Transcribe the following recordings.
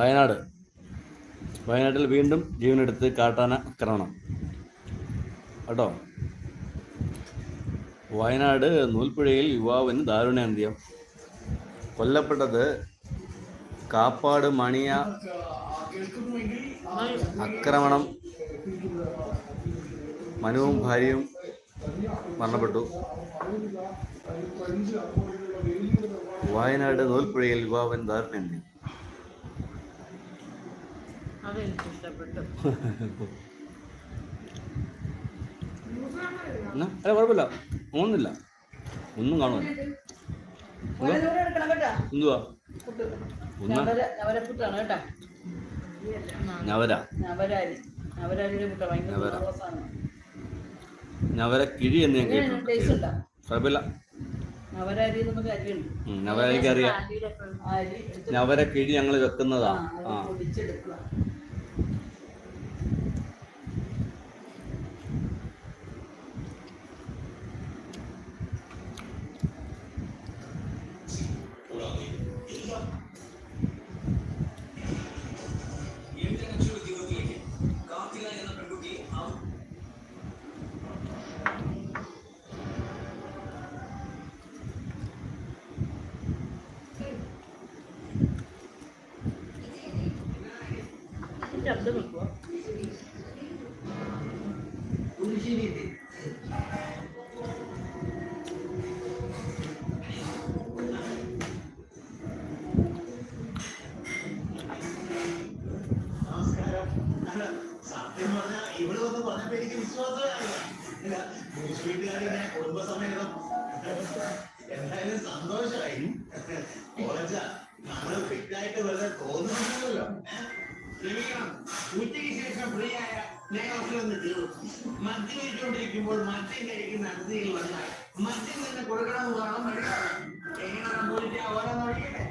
വയനാട്. വയനാട്ടിൽ വീണ്ടും ജീവനെടുത്ത് കാട്ടാന ആക്രമണം. കേട്ടോ? വയനാട് നൂൽപ്പുഴയിൽ യുവാവിന് ദാരുണാന്ത്യം കൊല്ലപ്പെട്ടത് കാപ്പാട് മണിയ ആക്രമണം. മനുവും ഭാര്യയും മരണപ്പെട്ടു. വയനാട് നൂൽപ്പുഴയിൽ യുവാവൻ ദാരുണാന്ത്യം എന്നാ? അല്ല കുഴപ്പമില്ല. ഒന്നില്ല ഒന്നും കാണുമല്ല എന്തുവാ? ഞവര നവര. കിഴി എന്ന് ഞാൻ കേട്ടിട്ടുണ്ട്? കുഴപ്പമില്ല. എടുത്ത് ഞവര കിഴി ഞങ്ങൾ വെക്കുന്നതാ. ആ, ഇവിടെ വന്ന് പറഞ്ഞപ്പോ എനിക്ക് വിശ്വാസമായില്ല. ഞാൻ കുടുംബസമേതം. എന്തായാലും സന്തോഷമായി കോളേജ നമ്മൾ ഫിറ്റായിട്ട് വെറുതെ തോന്നുന്നില്ലല്ലോ ഉച്ചയ്ക്ക് ശേഷം ഫ്രീ ആയ തീർന്നു. മദ്യം കഴിക്കുന്ന അതിഥികൾ വന്നാൽ മദ്യം തന്നെ കൊടുക്കണമെന്ന് കാണാൻ വഴി എങ്ങനെ സംഭവിച്ചാൽ ഓരോ നോക്കിയല്ലേ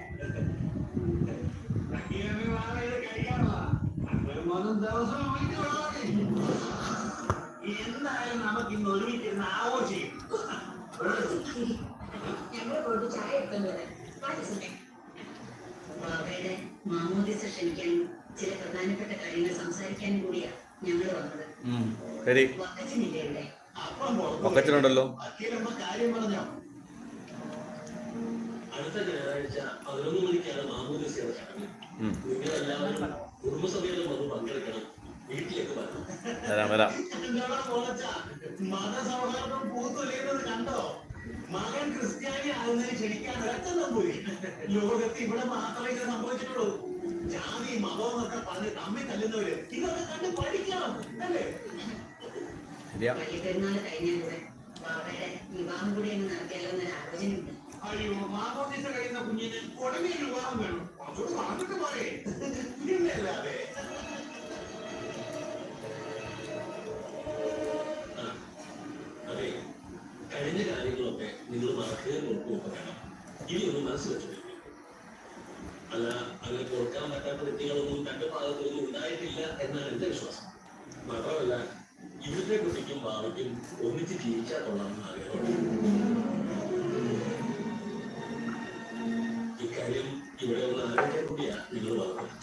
എന്തായാലും ഇന്ന് ഒരുമിച്ചിരുന്ന് ആഘോഷിക്കും പോയിട്ട് ചായ ബാബയുടെ മാമോദിസ ക്ഷണിക്കാനും ചില പ്രധാനപ്പെട്ട കാര്യങ്ങൾ സംസാരിക്കാൻ കൂടിയാ വന്നത്. ശരി. വക്കച്ചനില്ലേ ഇവിടെ? കാര്യം പറഞ്ഞോ? അടുത്ത ഞായറാഴ്ച പതിനൊന്ന് മണിക്കാണ് ഉം, നിങ്ങളെല്ലാവരും കുടുംബസമേതം വന്ന് പങ്കെടുക്കണം. വരാം വരാം. മകൻ ക്രിസ്ത്യാനി ആകുന്നതിന് ക്ഷണിക്കാൻ ഒരൊറ്റം പോയി ലോകത്ത് ഇവിടെ മാത്രമേ ഇത് സംഭവിച്ചിട്ടുള്ളൂ ജാതി മതം എന്നൊക്കെ പറഞ്ഞ് തമ്മിൽ തല്ലുന്നവര് ഇതൊക്കെ കണ്ട് പഠിക്കണം അല്ലേ ശരിയാ വലിയ പെരുന്നാൾ കഴിഞ്ഞാലൂടെ വിവാഹം കൂടി അങ്ങ് നടത്തിയാലോ എന്നൊരു ആലോചനയുണ്ട്. അയ്യോ മാമോദിസ കഴിയുന്ന കുഞ്ഞിന് ഉടനെ വിവാഹം വേണം. അതോട് പറഞ്ഞിട്ട് പോരെ അതെ. കഴിഞ്ഞ കാര്യങ്ങളൊക്കെ നിങ്ങൾ മറക്കുകയും ഓർക്കുകയൊക്കെ വേണം. ഇനി ഒന്ന് മനസ്സിൽ വെച്ചു അല്ല അങ്ങനെ കൊടുക്കാൻ പറ്റാത്ത വ്യക്തികളൊന്നും രണ്ട് ഭാഗത്തൊന്നും ഉണ്ടായിട്ടില്ല എന്നാണ് എന്റെ വിശ്വാസം. മാത്രമല്ല ഇവിടുത്തെ കുട്ടിക്കും ഭാവിക്കും ഒന്നിച്ച് ജീവിച്ചാൽ കൊള്ളാമെന്ന് ആഗ്രഹമുണ്ട്. ഇക്കാര്യം ഇവിടെ ഉള്ള ആലോചിക്കാൻ കൂടിയാ നിങ്ങൾ പറഞ്ഞത്.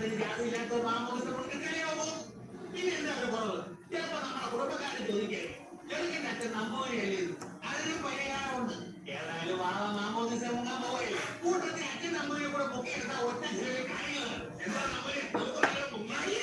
പോരാത്തിന് ജാതിയില്ലാത്ത മാമോദിസം കൊടുക്കാനാവുമോ പിന്നെ എന്താ ഒരു കുറവ് ചിലപ്പോ നമ്മുടെ കുടുംബക്കാരെ ചോദിക്കേ ചെറുക്കന്റെ അച്ഛൻ നമ്പൂരിയല്ലേ ഇത്? അതിനും പരിഹാരമുണ്ട് ഏതായാലും വാള മാമോദിസം മുങ്ങാൻ പോവുകയല്ലേ കൂട്ടത്തിൽ അച്ഛൻ നമ്പൂരിയെ കൂടെ പൊക്കിയെടുത്ത ഒറ്റ ചെറിയ കാര്യങ്ങൾ എന്താ നല്ല മുങ്ങായി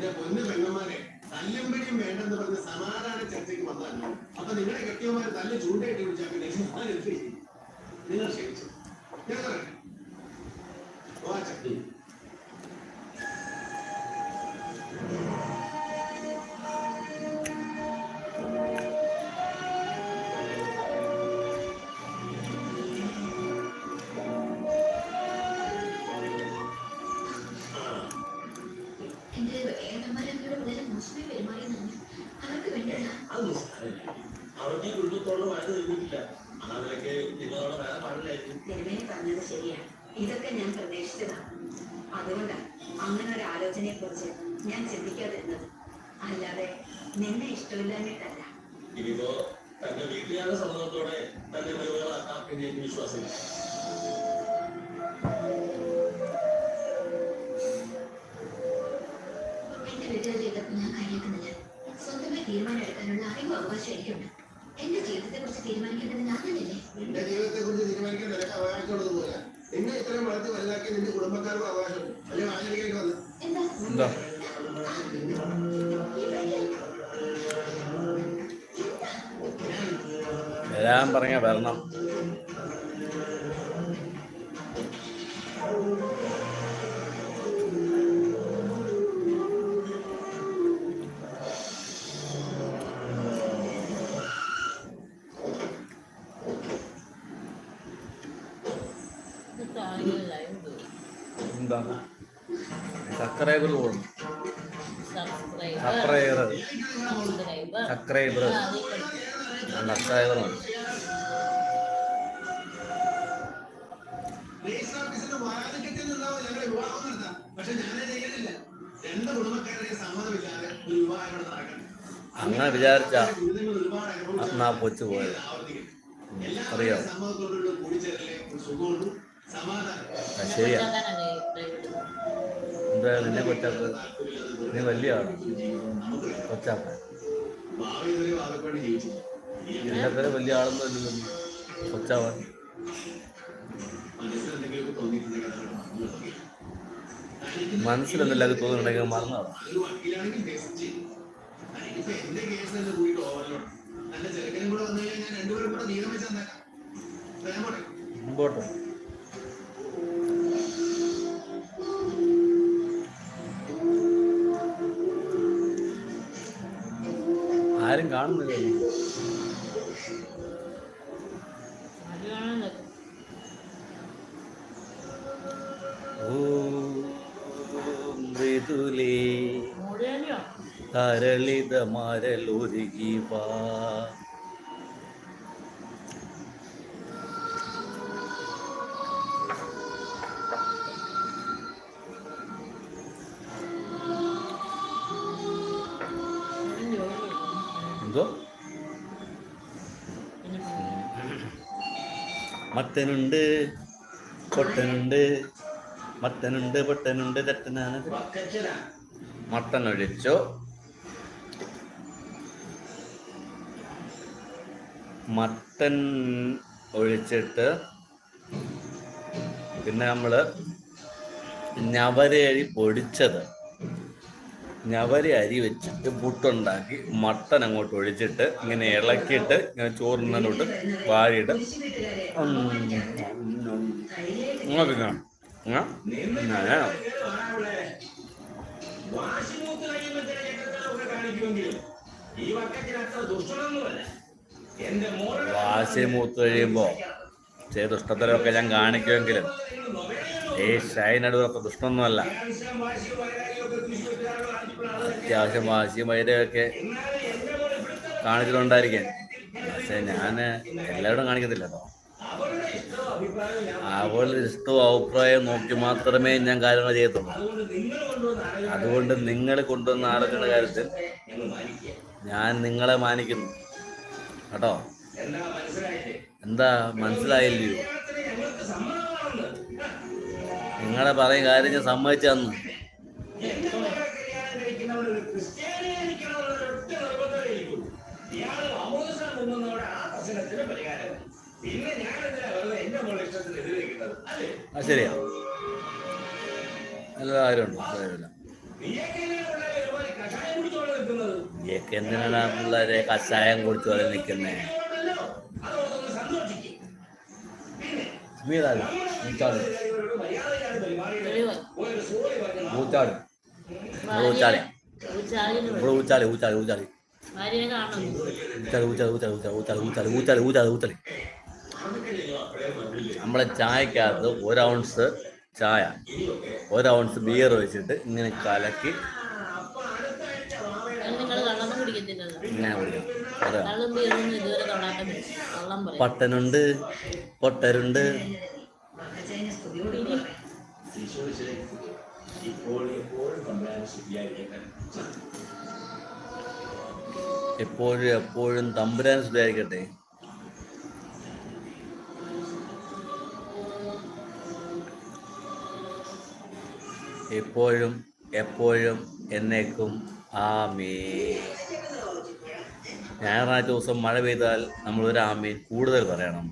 എന്റെ പൊന്നു പെണ്ണുമാരെ തല്ലുമ്പടിയും വേണ്ടെന്ന് പറഞ്ഞ് സമാധാന ചർച്ചയ്ക്ക് വന്നതല്ലോ. അപ്പൊ നിങ്ങളുടെ കെട്ടിയമാര് തല്ല് ചൂണ്ടയിട്ട് വിളിച്ചാൽ പിന്നെ? നിങ്ങൾ ക്ഷമിച്ചു. ഞാൻ പറയട്ടെ അവർക്ക് ഈ ഉള്ളിത്തോളം വഴക്ക് നൽകിയിട്ടില്ല അവരൊക്കെ ഇതിനോളം വേറെ പാടില്ലായിരുന്നു തിരുമേനി പറഞ്ഞത് ശരിയാണ് ഇതൊക്കെ ഞാൻ പ്രതീക്ഷിച്ചതാണ് അതുകൊണ്ടാണ് അങ്ങനെ ഒരു ആലോചനയെ കുറിച്ച് ഞാൻ ചിന്തിക്കാതിരുന്നത്. അല്ലാതെ നിന്നെ ഇഷ്ടമില്ലാഞ്ഞിട്ടല്ല. ഇനിയിപ്പോ തന്റെ വീട്ടുകാരുടെ സമ്മതത്തോടെ തന്റെ കഴിവുകളാക്കാം എന്ന് അവകാശം എനിക്കുണ്ട് എന്റെ ജീവിതത്തെ കുറിച്ച് തീരുമാനിക്കേണ്ടത് നിന്റെ ജീവിതത്തെ കുറിച്ച് തീരുമാനിക്കാൻ നിനക്ക് അവകാശമുള്ളത് പോലെ നിന്നെ ഇത്രയും വളർത്തി വലുതാക്കി നിന്റെ കുടുംബക്കാർക്ക് അവകാശമുണ്ട് അല്ലെ ആചരിക്കേണ്ടി വന്നു എന്താ? എന്താ? വരാൻ പറഞ്ഞ വരണം. വിവാഹം സബ്സ്ക്രൈബർ നടക്കണം. അങ്ങനെ വിചാരിച്ച അന്നാ പൊച്ചു പോയത്. അറിയോ. ശരിയാ. എന്താ നിന്നെ കൊച്ചാക്ക നീ വലിയ ആളാണ് കൊച്ചാക്ക എന്നെ വലിയ ആളൊന്നും ഇല്ലല്ലോ കൊച്ചാവാൻ. മനസ്സിലൊന്നുമില്ല അത് തോന്നുന്നുണ്ടെങ്കിൽ മറന്നതാണ് അതൊരു കാണുന്നില്ലല്ലോ മൃദുലേ തരളിത മരലൊരുകി വാ. മത്തനുണ്ട് പൊട്ടനുണ്ട് മത്തനുണ്ട് പൊട്ടനുണ്ട് തട്ടനാണ് മട്ടൻ ഒഴിച്ചു. മട്ടൻ ഒഴിച്ചിട്ട് പിന്നെ നമ്മൾ ഞവരേഴി പൊടിച്ചത്. ഞവര അരി വെച്ചിട്ട് പുട്ടുണ്ടാക്കി മട്ടൻ അങ്ങോട്ട് ഒഴിച്ചിട്ട് ഇങ്ങനെ ഇളക്കിയിട്ട് ഇങ്ങനെ ചോറിനോട്ട് വാരിയിട്ട് വാശി മൂത്ത് കഴിയുമ്പോൾ ചില ദുഷ്ടത്തരമൊക്കെ ഞാൻ കാണിക്കുമെങ്കിലും ഈ ഷൈനടുവൊക്കെ ദുഷ്ടമൊന്നുമല്ല അത്യാവശ്യം വാശിയും വൈരയൊക്കെ കാണിച്ചിട്ടുണ്ടായിരിക്കാൻ. പക്ഷെ ഞാൻ എല്ലാവരും കാണിക്കത്തില്ല കേട്ടോ അവളുടെ ഇഷ്ടവും അഭിപ്രായവും നോക്കി മാത്രമേ ഞാൻ കാര്യങ്ങൾ ചെയ്യത്തുള്ളൂ. അതുകൊണ്ട് നിങ്ങൾ കൊണ്ടുവന്ന ആളുകളുടെ കാര്യത്തിൽ ഞാൻ നിങ്ങളെ മാനിക്കുന്നു. കേട്ടോ? എന്താ? മനസ്സിലായില്ലയോ? എനിക്കുള്ളൂ പറയും കാര്യം ഞാൻ ആ ശരിയാ. നല്ല കാര്യമുണ്ട് എന്തിനാണ് പിള്ളേരെ കഷായം കുടിച്ചു പോലെ നിൽക്കുന്നേ? തെളിവ് ഊച്ചാട്. ഊച്ചാടി. ഊച്ചാലിന് ഇവിടെ ഊച്ചാടി ഭാര്യനെ കാണുന്നു ഊച്ചാടി ഊച്ചാടി ഊച്ചാടി ഊച്ചാടി ഊച്ചാടി ഊച്ചാടി ഊച്ചാടി ഊച്ചാടി നമ്മളെ ചായക്കകത്ത് ഒരു ഔൺസ് ചായ ഒരു ഔൺസ് ബിയർ വെച്ചിട്ട് ഇങ്ങനെ കലക്കി ഇങ്ങനെ കുടിക്കണം പട്ടനുണ്ട് പൊട്ടരുണ്ട്. എപ്പോഴും എപ്പോഴും തമ്പുരാൻ സുഖായിരിക്കട്ടെ എപ്പോഴും എപ്പോഴും എന്നേക്കും ആമേ ഞായറാഴ്ച ദിവസം മഴ പെയ്താൽ നമ്മൾ ഒരു ആമീൻ കൂടുതൽ പറയണം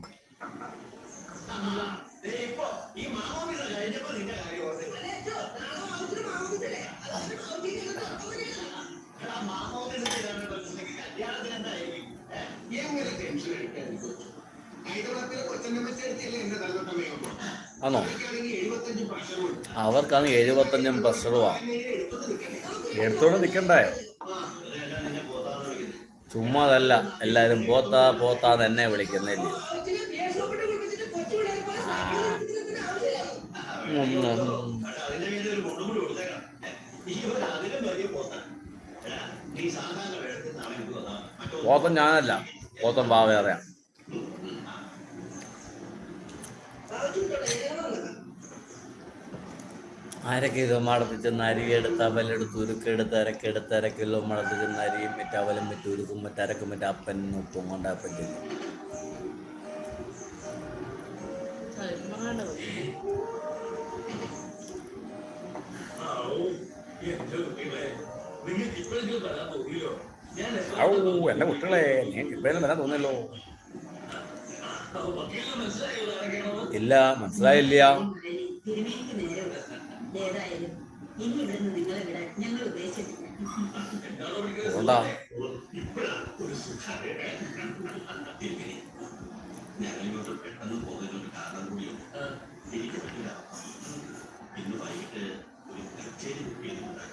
ആണോ? അവർക്കാണ് എഴുപത്തഞ്ചും പ്രഷറുമാണ് എടുത്തോടെ നിൽക്കണ്ടേ ചുമ്മാതല്ല എല്ലാരും പോത്താ പോത്താ തന്നെ വിളിക്കുന്നില്ല പോത്തം ഞാനല്ല പോത്തം ബാവ അരക്ക് കിലോമാളത്ത് ചെന്ന് അരിയെടുത്ത് അവലെടുത്ത് ഉരുക്കെടുത്ത് അരക്കെടുത്ത് അരക്കെല്ലോ കിലോമാളത്ത് ചെന്ന് അരിയും മറ്റേ അവലും മറ്റേ ഉരുക്കും മറ്റേ അരക്കും മറ്റേ അപ്പൻ ഉപ്പും കൊണ്ട് അപ്പൻ എന്റെ കുട്ടികളെ ഇപ്പോഴും വരാൻ തോന്നിയല്ലോ ഇല്ല മനസ്സിലായില്ല. ഏതായാലും ഇനി ഇവിടുന്ന് നിങ്ങളെ വിടാൻ ഞങ്ങൾ ഉദ്ദേശിച്ചിട്ടില്ല. എന്താണോ വിളിക്കുന്നത് അതുകൊണ്ടാ. ഇപ്പോഴാ ഒരു സുഖാണ് ഞാനിങ്ങോട്ട് പെട്ടെന്ന് പോകുന്നതിനൊരു കാരണം കൂടിയുണ്ട് എനിക്ക് പറ്റില്ല ഇന്ന് വൈകിട്ട് ഒരു കച്ചേരി ബുക്ക് ചെയ്തിട്ടുണ്ട്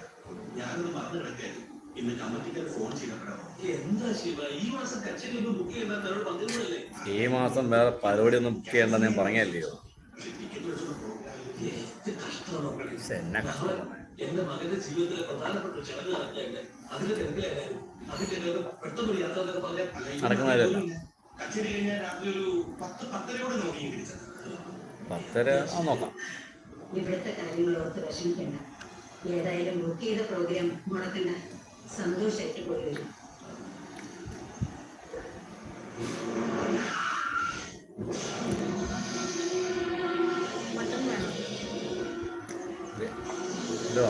ഞാനത് മറന്നു കിടക്കായിരുന്നു ഇന്ന് കമ്മിറ്റിക്കാർ ഫോൺ ചെയ്തപ്പോഴോ എന്താ ശിവ? ഈ മാസം കച്ചേരി ഒന്ന് ബുക്ക് ചെയ്താൽ തന്നോട് പന്ത്രണ്ടല്ലേ ഈ മാസം വേറെ പരിപാടി ഒന്നും ബുക്ക് ചെയ്യണ്ടെന്ന് ഞാൻ പറഞ്ഞല്ലയോ എന്നെ എന്റെ മകന്റെ ജീവിതത്തിലെ പ്രധാനപ്പെട്ട ചടങ്ങ് നടക്കുകയല്ലേ അതിന്റെ തിരക്കിലായിരുന്നു. അതിന്റെ ഇടയിൽ പെട്ടെന്ന് ഒരു യാത്ര നടക്കുന്നതല്ല കച്ചേരി കഴിഞ്ഞാൽ രാത്രി ഒരു പത്ത് പത്തരയോടെ നോക്കി പത്തര നോക്കാം. ഇവിടുത്തെ കാര്യങ്ങൾ ഓർത്ത് വിഷമിക്കണ്ട. ഏതായാലും ബുക്ക് ചെയ്ത പ്രോഗ്രാം മുടക്കണ്ട സന്തോഷമായിട്ട് പോയി വരും. ഇതോ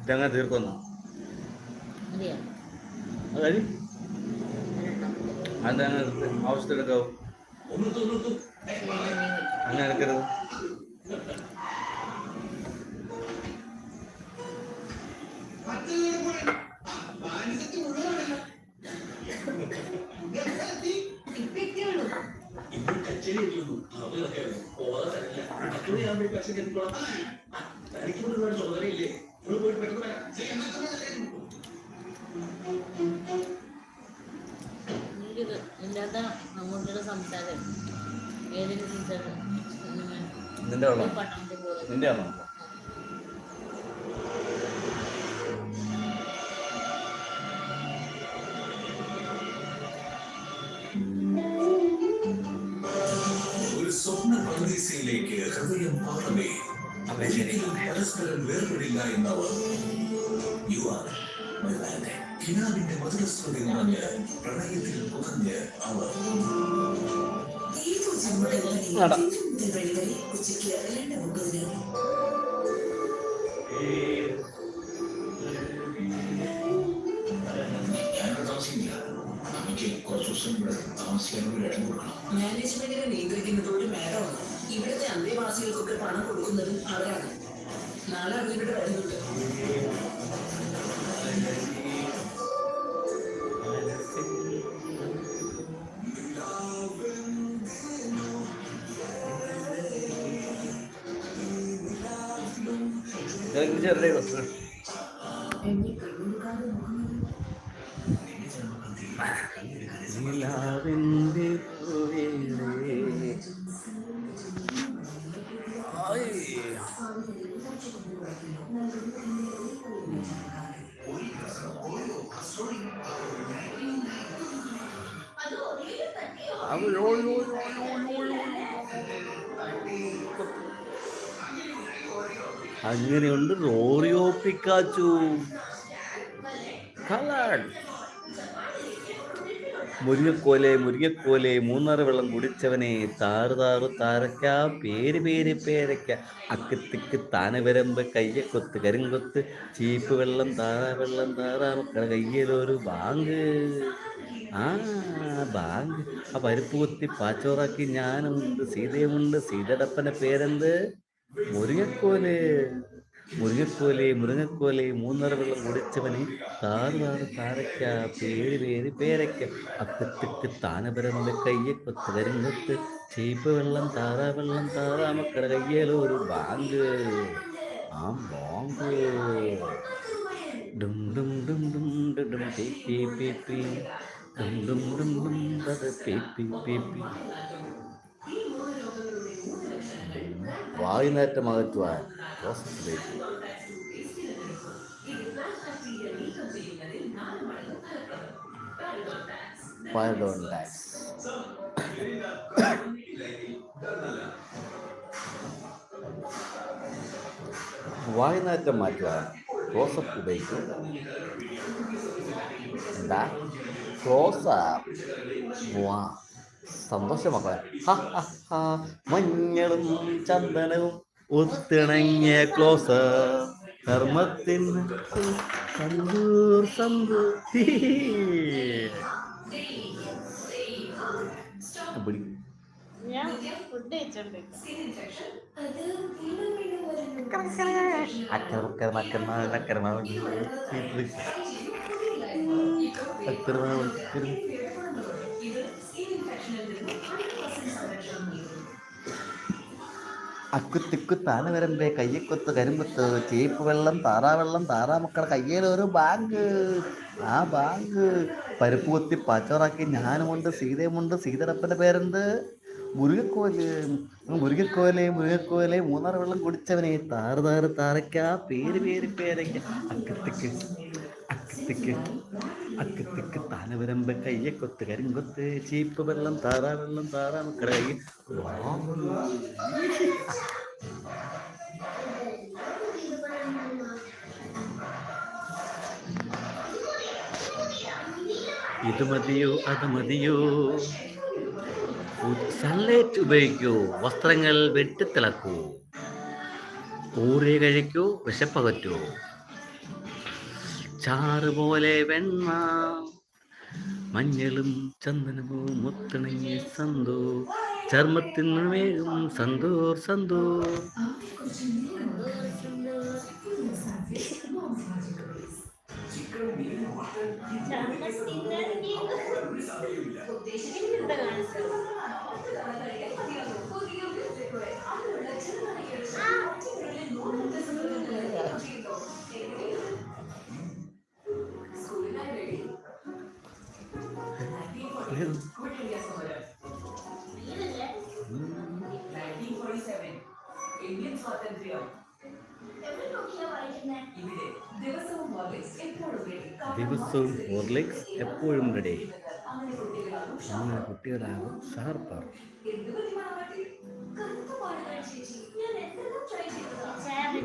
ഇതങ്ങനെ തീർക്കുന്നു. അതങ്ങനെ അതെങ്ങനെ ആവശ്യത്തിലൊക്കെ അങ്ങനെ എടുക്കരുത് ഇല്ലാത്ത മമ്മൂട്ടിയുടെ സംസാരം. ഏതൊരു സംസാരം? നിന്റെ ആണോ? ഒരു സ്വപ്ന പരദീസയിലേക്ക് ഹൃദയം മാത്രമേ ഒരിക്കലും പരസ്പരം വേർപെടില്ല എന്നവർ യു ആർ കിനാവിന്റെ മധുരസ്മൃതി നിറഞ്ഞ് പ്രണയത്തിൽ പുതഞ്ഞ് അവർ. ഉച്ചയ്ക്ക് രണ്ട് മുപ്പതിന് മാനേജ്മെന്റിനെ ഇവിടുത്തെ അന്തേവാസികൾക്കൊക്കെ പണം കൊടുക്കുന്നതും അവരാണ്. നാളെ അവരിവിടെ വരുന്നുണ്ട്. വരുന്നുണ്ട് ചെറുതേ നിലാവിന്റെ അങ്ങനെയുണ്ട്. റോറിയോ പിക്കാച്ചു മുരിങ്ങക്കോലെ മുരിങ്ങക്കോലെ മൂന്നാറ് വെള്ളം കുടിച്ചവനെ താറ് താറ് താരക്ക പേര് പേര് പേരക്ക. അക്കത്തിക്ക് താനവരമ്പ് കയ്യക്കൊത്ത് കരിങ്കൊത്ത് ചീപ്പ് വെള്ളം താറാ വെള്ളം താറാ മക്കളെ കയ്യിലൊരു ബാങ്ക്. ആ ബാങ്ക്. ആ പരിപ്പ് കുത്തി പാച്ചോറാക്കി ഞാനുമുണ്ട് സീതയുമുണ്ട്. സീതടപ്പന്റെ പേരെന്ത്? മുരിങ്ങക്കോൽ മുരുകക്കോലെ മുരുങ്ങക്കോലെ മൂന്നര വെള്ളം കുടിച്ചവനെ താറ് താറ് താരക്ക പേര് പേര് പേരയ്ക്ക അക്കത്തിക്ക് താനപരമ്പ കയ്യെ കൊത്ത് കരിങ്ങത്ത് ചീപ്പ് വെള്ളം താറാ വെള്ളം താറാ മക്കളുടെ കയ്യിലൊരു ബാങ്ക് ആ ബാങ്ക് ഡും ഡും ഡും ഡും ഡും ഡും പി പി പി പി ഡും ഡും ഡും ഡും ദദ പി പി പി പി വായുനേറ്റം അകറ്റുവാൻ ഹോസ്പിറ്റലിലേക്ക് പയഡോൺ ഡാക്സ് വായുനാറ്റം മാറ്റുവാൻ ക്ലോസപ്പ് ഉപയോഗിക്കും എന്താ? ക്ലോസപ്പ് വാ സന്തോഷമാക്കാൻ. മഞ്ഞളും ചന്ദനവും ഒത്തിണങ്ങിയ ക്ലോസ് ധർമ്മത്തിന് സന്തൂർ കഴിച്ചോണ്ടിരിക്കാം അക്കുത്തിക്കു താന വരമ്പേ കയ്യക്കൊത്ത് കരിമ്പത്ത് ചേപ്പ് വെള്ളം താറാവെള്ളം താറാമക്കളെ കയ്യിലൊരു ബാങ്ക്. ആ ബാങ്ക്. പരിപ്പ് കുത്തി പച്ചറാക്കി ഞാനുമുണ്ട് സീതയുമുണ്ട്. സീതടപ്പന്റെ പേരെന്ത്? മുരുകക്കോൽ. മുരുകക്കോലെ മുരുകക്കോലെ. മൂന്നാറ് വെള്ളം കുടിച്ചവനെ താറ് താറ് താറയ്ക്ക പേര് പേര് പേരയ്ക്ക. അക്കത്തിക്ക്. അക്കത്തിക്ക് അക്കത്തിക്ക് കയ്യെ കയ്യക്കൊത്ത് കരിങ്കൊത്ത് ചീപ്പ് വെള്ളം താറാ വെള്ളം താറാ മക്കളെ ഇത് മതിയോ അത് മതിയോ? സൺലൈറ്റ് ഉപയോഗിക്കൂ വസ്ത്രങ്ങൾ വെട്ടിത്തിളക്കൂ. ഊറി കഴിക്കൂ വിശപ്പകറ്റൂ ചാറ് പോലെ വെണ്മ മഞ്ഞളും ചന്ദനവും മുത്തണങ്ങി സന്തോ. ചർമ്മത്തിൽ വേഗം സന്തോർ സന്തോർ. ഇന്ത്യൻ ദിവസവും ഹോർലിക്സ് എപ്പോഴും റെഡി അങ്ങനെ കുട്ടികളാകും ഷാർപ്പാർ റെഡിയാ